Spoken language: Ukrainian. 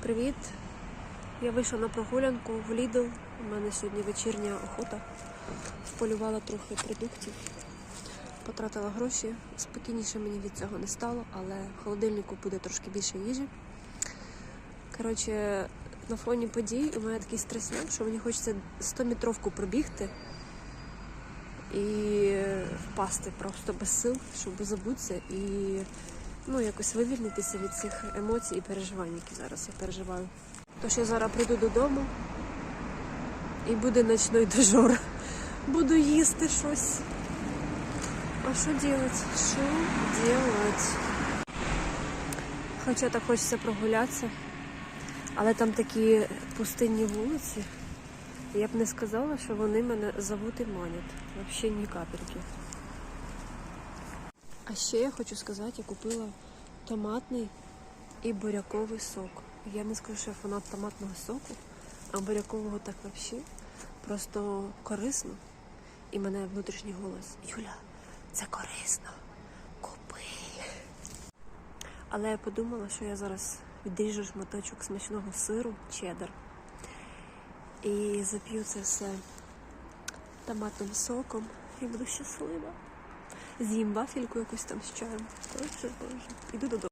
Привіт! Я вийшла на прогулянку в Lidl. У мене сьогодні вечірня охота. Вполювала трохи продуктів, потратила гроші. Спокійніше мені від цього не стало, але в холодильнику буде трошки більше їжі. Коротше, на фоні подій у мене такий стресняк, що мені хочеться 100-метровку пробігти і впасти просто без сил, щоб забутися і ну, якось вивільнитися від цих емоцій і переживань, які зараз я переживаю. Тож я зараз прийду додому і буде ночний дожор. Буду їсти щось. А що робити? Що робити? Хоча так хочеться прогулятися, але там такі пустинні вулиці. Я б не сказала, що вони мене зовут і манять. Взагалі ні капельки. А ще я хочу сказати, я купила томатний і буряковий сок. Я не скажу, що я фанат томатного соку, а бурякового так взагалі. Просто корисно. І мене внутрішній голос. Юля, це корисно. Купи. Але я подумала, що я зараз відріжу шматочок смачного сиру, чеддер. І зап'ю це все томатним соком і буду щаслива. З'їм вафельку якусь там з чаєм. Боже, боже. Іду додому.